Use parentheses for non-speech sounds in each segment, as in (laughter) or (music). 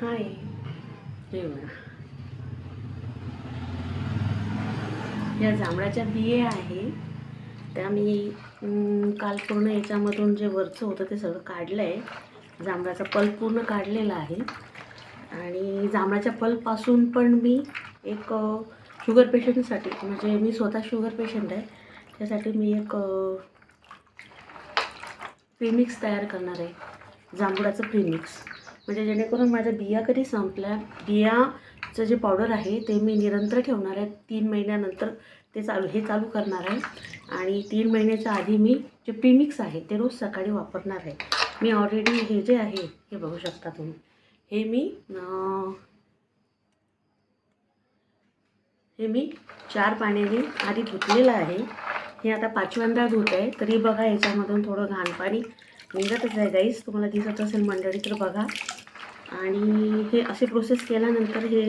हाय या जांभळाच्या बिये आहे. त्या मी काल पूर्ण याच्यामधून जे वरचं होतं ते सगळं काढलं आहे जांभळाचा पल्प पूर्ण काढलेला आहे. आणि जांभळाच्या पल्पपासून पण मी एक शुगर पेशंटसाठी म्हणजे मी स्वतः शुगर पेशंट आहे. त्यासाठी मी एक प्रीमिक्स तयार करणार आहे. जांभुळाचं प्रीमिक्स म्हणजे जेणेकरून माझ्या बिया कधी संपल्या बियाचं जे पावडर आहे ते मी निरंतर ठेवणार आहे. तीन महिन्यानंतर ते चालू हे चालू करणार आहे. आणि तीन महिन्याच्या आधी मी जे प्रीमिक्स आहे ते रोज सकाळी वापरणार आहे. मी ऑलरेडी हे जे आहे हे बघू शकता तुम्ही. हे मी हे मी चार पाण्याने आधी धुतलेलं आहे. हे आता पाचव्यांदा धुत आहे. तरी बघा याच्यामधून थोडं घाण पाणी निघतच आहे. गाईस तुम्हाला दिसत असेल मंडळी तर बघा. आणि हे असे प्रोसेस केल्यानंतर हे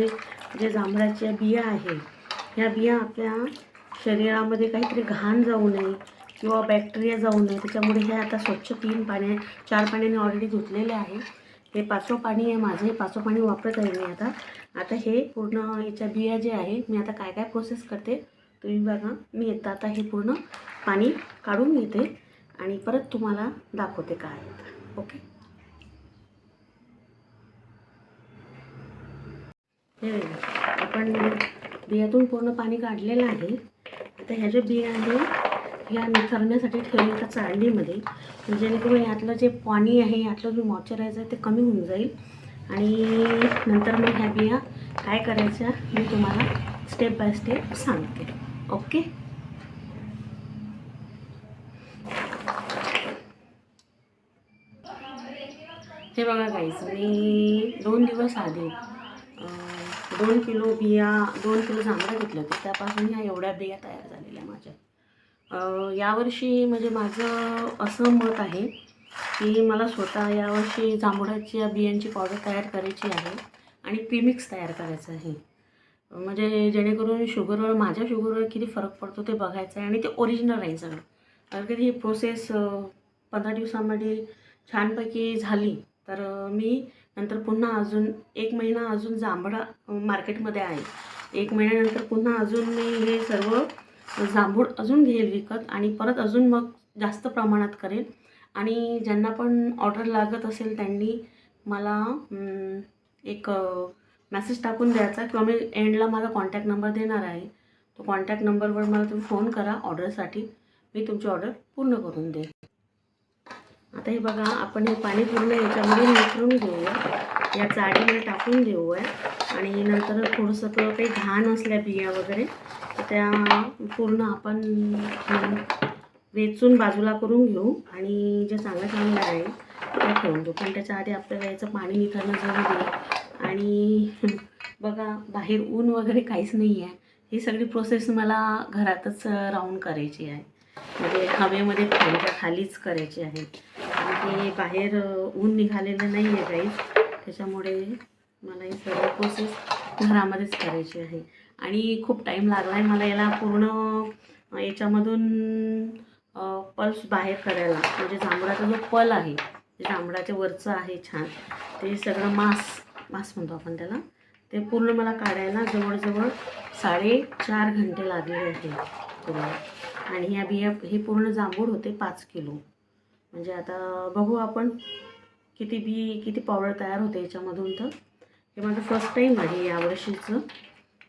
जे जांभळाच्या बिया आहे ह्या बिया आपल्या शरीरामध्ये काहीतरी घाण जाऊ नये किंवा बॅक्टेरिया जाऊ नये. त्याच्यामुळे हे आता स्वच्छ तीन पाण्या चार पाण्याने ऑलरेडी धुतलेले आहे. हे पाचवं पाणी आहे माझं हे पाचवं पाणी वापरत आहे मी आता. आता हे पूर्ण याच्या बिया जे आहे मी आता काय काय प्रोसेस करते तुम्ही बघा. मी येतं आता हे पूर्ण पाणी काढून घेते आणि परत तुम्हाला दाखवते काय आहे. ओके? हे आपण बियातून पूर्ण पाणी काढलेलं आहे. आता ह्या ज्या बिया आहे ह्या निथरण्यासाठी ठेवल्या एका चाळणीमध्ये. जेणेकरून यातलं जे पाणी आहे यातलं जे मॉइश्चरायझर आहे ते कमी होऊन जाईल. आणि नंतर मग ह्या बिया काय करायच्या मी तुम्हाला स्टेप बाय स्टेप सांगते. ओके हे बघा काहीच मी दोन दिवस आधी दोन किलो बिया दोन किलो जांभळं घेतलं होते. त्यापासून ह्या एवढ्या बिया तयार झालेल्या माझ्या. यावर्षी म्हणजे माझं असं मत आहे की मला स्वतः यावर्षी जांभळाच्या बियांची पावडर तयार करायची आहे आणि प्रीमिक्स तयार करायचं आहे. म्हणजे जेणेकरून शुगरवर माझ्या शुगरवर किती फरक पडतो ते बघायचं आहे आणि ते ओरिजिनल राहील सगळं. कारण की ही प्रोसेस पंधरा दिवसामध्ये छानपैकी झाली. तर मी नंतर पुन्हा अजून एक महिना अजून जांभळा मार्केटमध्ये आहे. एक महिन्यानंतर पुन्हा अजून मी हे सर्व जांभूळ अजून घेईल विकत आणि परत अजून मग जास्त प्रमाणात करेल. आणि ज्यांना पण ऑर्डर लागत असेल त्यांनी मला एक मेसेज टाकून द्यायचा किंवा मी एंडला माझा कॉन्टॅक्ट नंबर देणार आहे. तो कॉन्टॅक्ट नंबरवर मला तुम्ही फोन करा ऑर्डरसाठी मी तुमची ऑर्डर पूर्ण करून देईल. आता हे बघा आपण हे पाणी पूर्ण याच्यामध्ये मिसळून घेऊया. या चाळीमध्ये टाकून देऊया आणि नंतर थोडंसं काही घाण असल्या बिया वगैरे तर त्या पूर्ण आपण वेचून बाजूला करून घेऊ. आणि जे चांगल्या चांगल्या आहे त्या ठेवून घेऊ. पण त्याच्या आधी आपल्याला याचं पाणी निघणं जरुरी आहे. आणि (laughs) बघा बाहेर ऊन वगैरे काहीच नाही आहे ही सगळी प्रोसेस मला घरातच राहून करायची आहे. म्हणजे हवेमध्ये फॅनच्या खालीच करायची आहे. की बाहेर ऊन निघालेलं नाही आहे काही त्याच्यामुळे मला ही सर्व प्रोसेस घरामध्येच करायची आहे. आणि खूप टाईम लागला आहे मला याला पूर्ण याच्यामधून पल्स बाहेर करायला म्हणजे जांभळाचा जो पल आहे ते जांभळाच्या वरचं आहे छान ते सगळं मांस मांस म्हणतो आपण त्याला ते पूर्ण मला काढायला जवळजवळ साडेचार घंटे लागले होते पूर्ण. आणि ह्या बिया हे पूर्ण जांभूळ होते पाच किलो. म्हणजे आता बघू आपण किती बी किती पावडर तयार होते याच्यामधून तर. हे माझं फर्स्ट टाईम आहे यावर्षीचं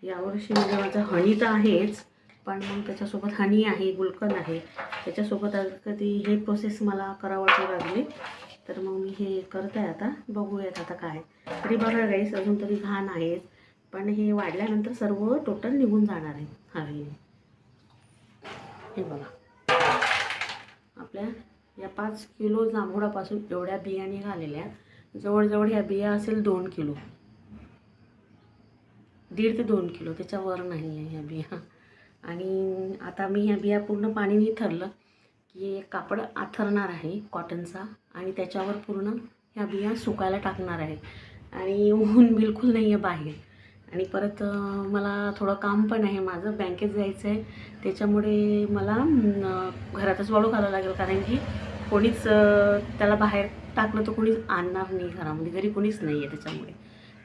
यावर्षी म्हणजे माझं हनी तर आहेच पण मग त्याच्यासोबत हनी आहे गुलकंद आहे. त्याच्यासोबत कधी हे प्रोसेस मला करावं लागली तर मग मी हे करत आहे आता. बघूयात आता काय. तरी बघा गाईस अजून तरी घाण आहेच पण हे वाढल्यानंतर सर्व टोटल निघून जाणार आहे. हवेने हे बघा. आपल्या या पाच किलो जांभुळापासून एवढ्या बिया निघालेल्या जवळजवळ ह्या बिया असेल दोन किलो. दीड ते दोन किलो. त्याच्यावर नाही आहे ह्या बिया. आणि आता मी ह्या बिया पूर्ण पाणी निथरलं की एक कापड आथरणार आहे कॉटनचा आणि त्याच्यावर पूर्ण ह्या बिया सुकायला टाकणार आहे. आणि ऊन बिलकुल नाही आहे बाहेर. आणि परत मला थोडं काम पण आहे माझं. बँकेत जायचं आहे त्याच्यामुळे मला घरातच वाळू घालावं लागेल कारण की कोणीच त्याला बाहेर टाकलं तर कोणीच आणणार नाही घरामध्ये. घरी कोणीच नाही आहे त्याच्यामुळे.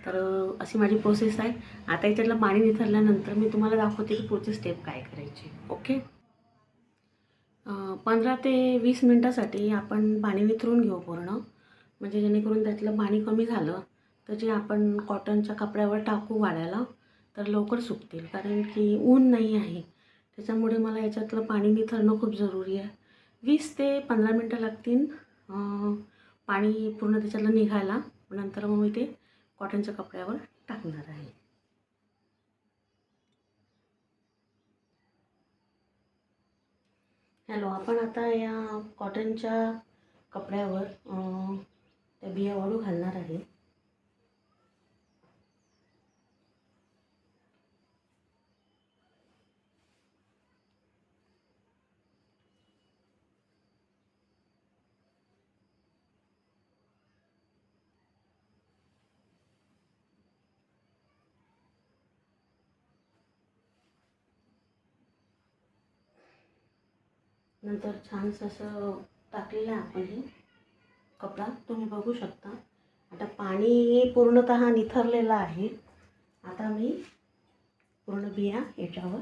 तर अशी माझी प्रोसेस आहे. आता याच्यातलं पाणी निथरल्यानंतर मी तुम्हाला दाखवते की पुढची स्टेप काय करायची. ओके? पंधरा ते वीस मिनटासाठी आपण पाणी निथरून घेऊ पूर्ण. म्हणजे जेणेकरून त्यातलं पाणी कमी झालं तर जे आपण कॉटनच्या कपड्यावर टाकू वाळायला तर लवकर सुकतील. कारण की ऊन नाही आहे. त्याच्यामुळे मला याच्यातलं पाणी निथरणं खूप जरुरी आहे. वीस ते पंधरा मिनटं लागतील. पाणी पूर्ण त्याच्यातलं निघायला. नंतर मग मी ते कॉटनच्या कपड्यावर टाकणार आहे. हॅलो आपण आता या कॉटनच्या कपड्यावर त्या बिया वाळू घालणार आहे. नंतर छानसं असं टाकलेलं आहे आपण हे कपडा. तुम्ही बघू शकता. आता पाणी पूर्णतः निथरलेलं आहे. आता मी पूर्ण बिया याच्यावर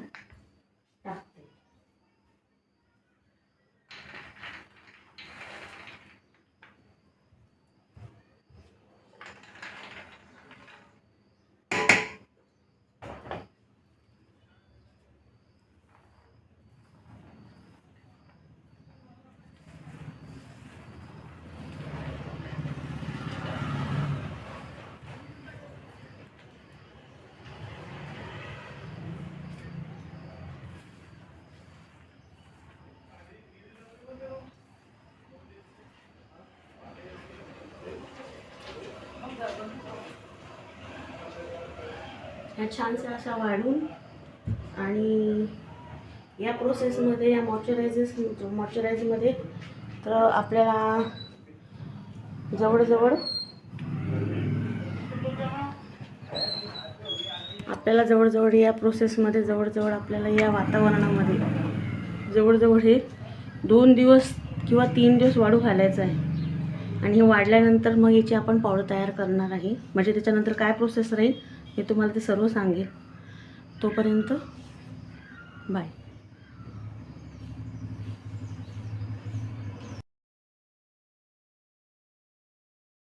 ह्या छानशा अशा वाढून आणि या प्रोसेसमध्ये या मॉइश्चरायझेस मॉइश्चरायझरमध्ये तर आपल्याला जवळजवळ आपल्याला जवळजवळ या प्रोसेसमध्ये जवळजवळ आपल्याला या वातावरणामध्ये जवळजवळ हे दोन दिवस किंवा तीन दिवस वाढू घालायचं आहे. आणि हे वाढल्यानंतर मग याची आपण पावडर तयार करणार आहे. म्हणजे त्याच्यानंतर काय प्रोसेस राहील? हे तुम्हाला ते सर्व सांगेल. तोपर्यंत बाय.